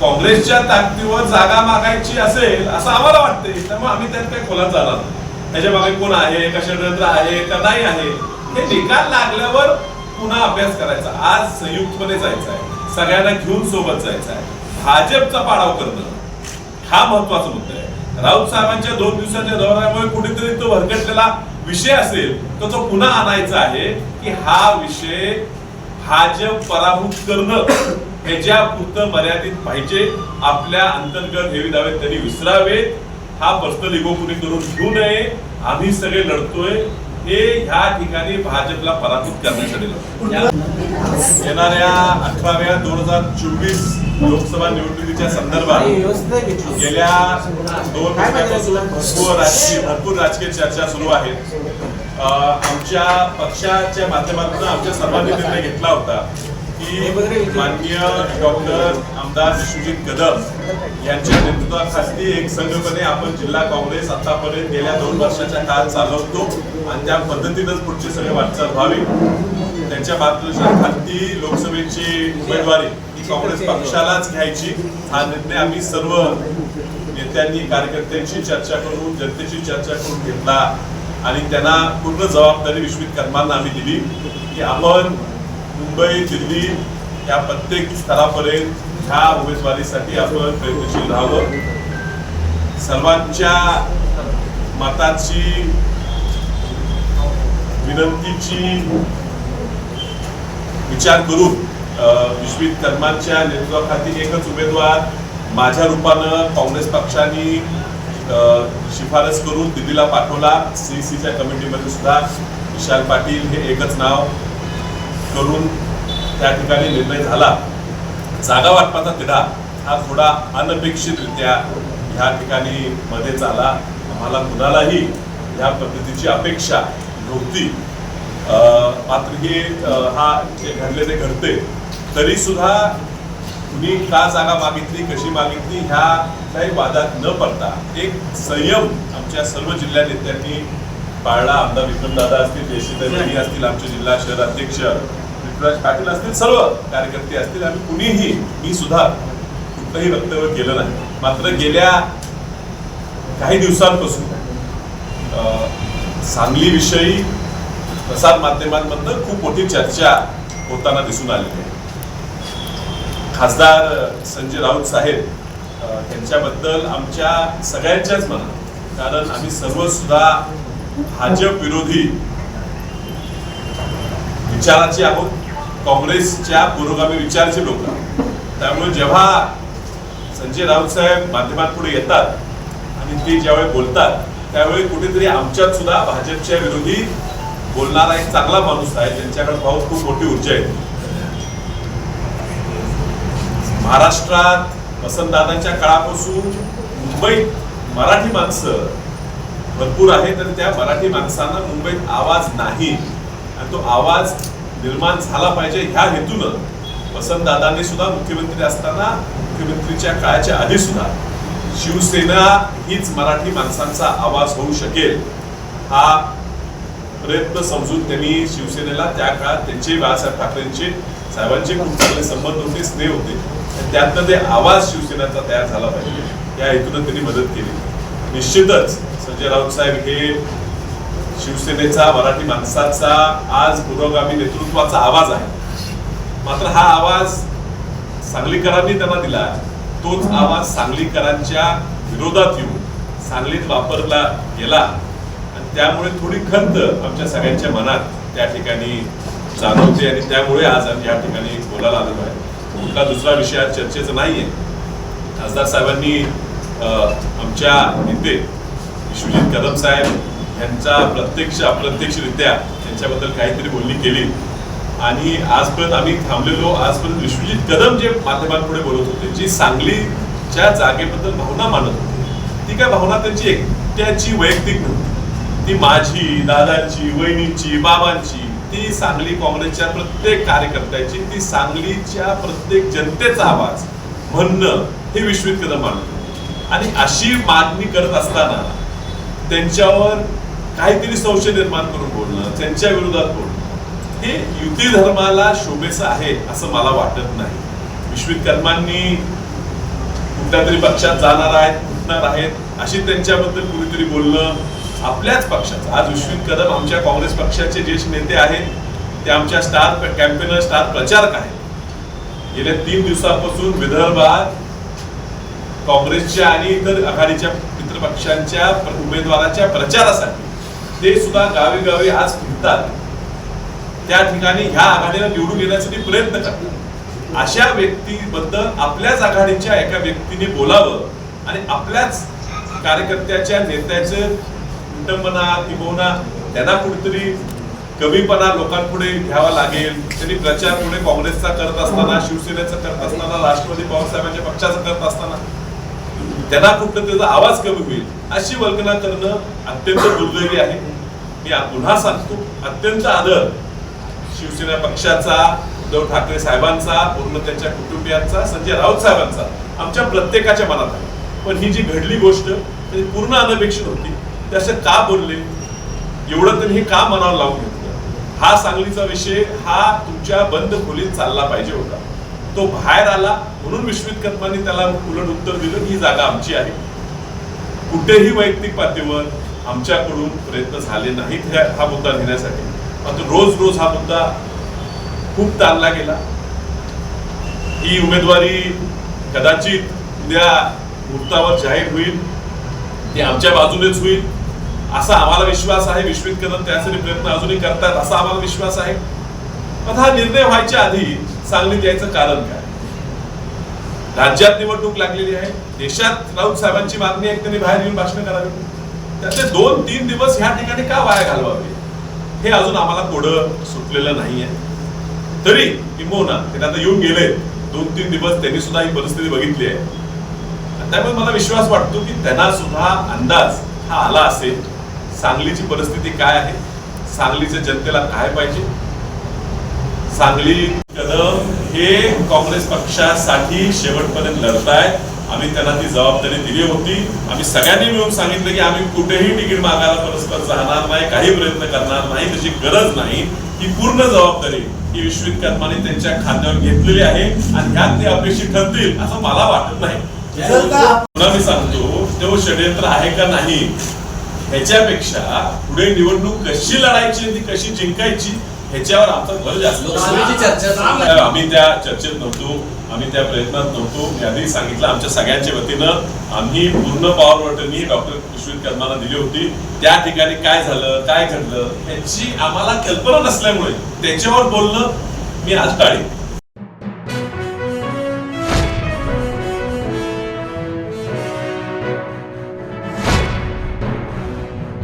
काँग्रेसच्या ताकदीवर जागा मागायची असेल असं आम्हाला वाटते त्यामुळे आम्ही त्यात काही खोलात जाणार त्याच्यामागे कोण आहे का षडयंत्र आहे का नाही आहे हे निकाल लागल्यावर पुन्हा अभ्यास करायचा. आज संयुक्तपणे जायचं आहे सगळ्यांना घेऊन सोबत जायचं आहे भाजपचा पाडाव करणं हा महत्त्वाचा मुद्दा आहे. राऊत साहेबांच्या दोन दिवसाच्या दौऱ्यामुळे कुठेतरी तो भरकटलेला विषय असेल तर तो पुन्हा आणायचा आहे की हा विषय भाजप पराभूत करणं ह्याच्या पुरतं मर्यादित पाहिजे. आपल्या अंतर्गत हेवी दावे त्यांनी विसरावेत. हा पर्सनल इगो कुणी करून घेऊ नये. आम्ही सगळे लढतोय. हे ह्या ठिकाणी भाजपला पराभूत करण्यासाठी लढतोय. येणाऱ्या अठराव्या दोन हजार चोवीस लोकसभा निवडणुकीच्या संदर्भात गेल्या दोन महिन्यापासून भरपूर राजकीय भरपूर राजकीय चर्चा सुरू आहेत आमच्या पक्षाच्या माध्यमातून आमच्या सर्वांनी निर्णय घेतला होता. की माननीय डॉक्टर आमदार विश्वजित कदम यांच्या नेतृत्वाखाली एक संघपणे आपण जिल्हा काँग्रेस आतापर्यंत गेल्या दोन वर्षाच्या काळ चालवतो आणि त्या पद्धतीनंच पुढची सगळे वाटचाल व्हावी. त्यांच्या मार्गदर्शनाखाली लोकसभेची उमेदवारी ही काँग्रेस पक्षालाच घ्यायची. हा निर्णय आम्ही सर्व नेत्यांनी कार्यकर्त्यांशी चर्चा करून जनतेशी चर्चा करून घेतला आणि त्यांना पूर्ण जबाबदारी विश्वित कर्मांना आम्ही दिली की आपण मुंबई दिल्ली या प्रत्येक स्तरापर्यंत ह्या उमेदवारीसाठी आपण प्रयत्नशील राहावं. सर्वांच्या मताची विनंतीची विचार करून विश्वित कर्मांच्या नेतृत्वाखाली एकच उमेदवार माझ्या रूपानं काँग्रेस पक्षाने शिफारस करून दिल्लीला पाठवला. सीसीच्या कमिटीमध्ये सुद्धा विशाल पाटील हे एकच नाव. करून त्या ठिकाणी निर्णय झाला. जागा वाटपाचा तिढा हा थोडा अनपेक्षितरित्या ह्या ठिकाणी मध्येच आला आम्हाला कुणालाही ह्या पद्धतीची अपेक्षा नव्हती. मात्र हे हा जे घडले ते घडते. तरी सुद्धा कुणी का जागा मागितली कशी मागितली ह्या काही वादात न पडता एक संयम आमच्या सर्व जिल्हा नेत्यांनी पाळला. आमदार विक्रम दादा असतील देशीताई असतील आमचे जिल्हा शहर अध्यक्ष पृथ्वीराज पाटील असतील सर्व कार्यकर्ते असतील आम्ही कुणीही मी सुद्धा कुठलंही वक्तव्य केलं नाही. मात्र गेल्या काही दिवसांपासून सांगलीविषयी प्रसार माध्यमांमधनं खूप मोठी चर्चा होताना दिसून आलेली आहे. खासदार संजय राऊत साहेब यांच्याबद्दल आमच्या सगळ्यांच्याच मनात कारण आम्ही सर्व सुद्धा भाजप विरोधी विचाराचे आहोत. काँग्रेसच्या पुरोगामी विचारचे लोक. त्यामुळे जेव्हा संजय राऊत साहेब माध्यमांपुढे येतात आणि ते ज्यावेळी बोलतात त्यावेळी कुठेतरी आमच्यात सुद्धा भाजपच्या विरोधी बोलणारा एक चांगला माणूस आहे. त्यांच्याकडे भाऊ खूप मोठी ऊर्जा आहे. महाराष्ट्रात वसंतदादांच्या काळापासून मुंबईत मराठी माणसं भरपूर आहेत आणि त्या मराठी माणसांना मुंबईत आवाज नाही. आणि तो आवाज निर्माण झाला पाहिजे ह्या हेतूनं वसंतदादांनी सुद्धा मुख्यमंत्री असताना मुख्यमंत्रीच्या काळाच्या आधी सुद्धा शिवसेना हीच मराठी माणसांचा आवाज होऊ शकेल हा प्रयत्न समजून त्यांनी शिवसेनेला त्या काळात त्यांचे बाळासाहेब ठाकरेंचे साहेबांचे खूप चांगले संबंध होते स्नेह होते. त्यातनं ते आवाज शिवसेनेचा तयार झाला पाहिजे. या हेतून त्यांनी मदत केली. निश्चितच संजय राऊत साहेब हे शिवसेनेचा मराठी माणसाचा आज पुरोगामी नेतृत्वाचा आवाज आहे. मात्र हा आवाज सांगलीकरांनी त्यांना दिला. तोच आवाज सांगलीकरांच्या विरोधात येऊन सांगलीत वापरला गेला. आणि त्यामुळे थोडी खंत आमच्या सगळ्यांच्या मनात त्या ठिकाणी जाणवते आणि त्यामुळे आज आम्ही या ठिकाणी बोलायला आलेलो आहे. कुठला दुसरा विषय आज चर्चेचा नाहीये. खासदार साहेबांनी आमच्या नेते विश्वजित कदम साहेब यांचा प्रत्यक्ष अप्रत्यक्षरित्या त्यांच्याबद्दल काहीतरी बोलणी केली. आणि आजपर्यंत आम्ही थांबलेलो. आजपर्यंत विश्वजित कदम जे माध्यमांपुढे बोलत होते जी सांगलीच्या जागेबद्दल भावना मानत होते ती काय भावना त्यांची एकट्याची वैयक्तिक नव्हती. ती माझी दादांची वहिनींची बाबांची ती सांगली काँग्रेसच्या प्रत्येक कार्यकर्त्याची ती सांगलीच्या प्रत्येक जनतेचा आवाज म्हणणं हे विश्वजित कदम मानत होते. आणि अशी मागणी करत असताना त्यांच्यावर काहीतरी संशय निर्माण करून बोलणं त्यांच्या विरोधात बोलणं हे युती धर्माला शोभेचं आहे असं मला वाटत नाही. विश्वित कर्मांनी कुठल्या तरी पक्षात जाणार आहेत फुटणार आहेत अशी त्यांच्याबद्दल कुणीतरी बोलणं आपल्याच पक्षाचं. आज विश्वित कदम आमच्या काँग्रेस पक्षाचे ज्येष्ठ नेते आहेत ते आमच्या स्टार कॅम्पेनर स्टार प्रचारक आहेत. गेल्या तीन दिवसापासून विदर्भात काँग्रेसच्या आणि इतर आघाडीच्या मित्रपक्षांच्या उमेदवाराच्या प्रचारासाठी ते सुद्धा गावी गावी आज फिरतात. त्या ठिकाणी ह्या आघाडीला निवडून येण्यासाठी प्रयत्न करतात. अशा व्यक्तीबद्दल आपल्याच आघाडीच्या एका व्यक्तीने बोलावं आणि आपल्याच कार्यकर्त्याच्या नेत्याचं कुटुंबना किंबहुना त्यांना कुठेतरी कमीपणा लोकांपुढे घ्यावा लागेल. त्यांनी प्रचार पुढे काँग्रेसचा करत असताना शिवसेनेचा करत असताना राष्ट्रवादी पवारसाहेबांच्या पक्षाचा करत असताना. त्यांना कुठं त्याचा आवाज कमी होईल अशी वल्गना करणं अत्यंत दुर्दैवी आहे. मी पुन्हा सांगतो अत्यंत आदर शिवसेना पक्षाचा उद्धव ठाकरे साहेबांचा पूर्ण त्यांच्या कुटुंबियांचा संजय राऊत साहेबांचा आमच्या प्रत्येकाच्या मनात आहे. पण ही जी घडली गोष्ट ती पूर्ण अनपेक्षित होती. ते का बोलले? एवढं तरी हे का मनावर लावून घेतलं? हा सांगलीचा विषय हा तुमच्या बंद खोलीत चालला पाहिजे होता. तो बाहेर आला म्हणून विश्वित कदमांनी त्याला उलट उत्तर दिलं ही जागा आमची आहे. कुठेही वैयक्तिक पातळीवर आमच्याकडून प्रयत्न झाले नाहीत हा मुद्दा घेण्यासाठी. मात्र रोज रोज हा मुद्दा खूप ताणला गेला. ही उमेदवारी कदाचित उद्या मुहूर्तावर जाहीर होईल ती आमच्या बाजूनेच होईल असा आम्हाला विश्वास आहे. विश्वित कदम त्यासाठी प्रयत्न अजूनही करतात असा आम्हाला विश्वास आहे. पण हा निर्णय व्हायच्या आधी सांगलीत यायचं कारण काय? राज्यात निवडणूक लागलेली आहे. देशात राऊत साहेबांची मागणी आहे त्यांनी बाहेर येऊन भाषण करावी. त्याचे दोन तीन दिवस ह्या ठिकाणी का वाया घालवावे? हे अजून आम्हाला कोडं सुटलेलं नाहीये. तरी किंबहुना ते आता येऊन गेले. दोन तीन दिवस त्यांनी सुद्धा ही परिस्थिती बघितली आहे. त्यामुळे मला विश्वास वाटतो की त्यांना सुद्धा अंदाज हा आला असेल. सांगलीची परिस्थिती काय आहे? सांगलीच्या जनतेला काय पाहिजे? सांगली कदम हे काँग्रेस पक्षासाठी शेवटपर्यंत लढतायत आम्ही त्यांना ती जबाबदारी दिली होती. आम्ही सगळ्यांनी मिळून सांगितलं की आम्ही कुठेही तिकीट मागायला परस्पर जाणार नाही काही प्रयत्न करणार नाही त्याची गरज नाही. ही पूर्ण जबाबदारी ही विश्वित कदमाने त्यांच्या खांद्यावर घेतलेली आहे आणि ह्यात ते अपेक्षित ठरतील असं मला वाटत नाही. मी सांगतो तो षडयंत्र आहे का नाही ह्याच्यापेक्षा पुढे निवडणूक कशी लढायची ती कशी जिंकायची ह्याच्यावर आमचा भर जास्त. आम्ही त्या चर्चेत नव्हतो आम्ही त्या प्रयत्नात नव्हतो. आधी सांगितलं आमच्या सगळ्यांच्या वतीनं आम्ही पूर्ण पॉवर वाटणी डॉक्टर विश्वित कर्माला दिली होती. त्या ठिकाणी काय झालं काय घडलं ह्याची आम्हाला कल्पना नसल्यामुळे त्याच्यावर बोलणं मी आज टाळी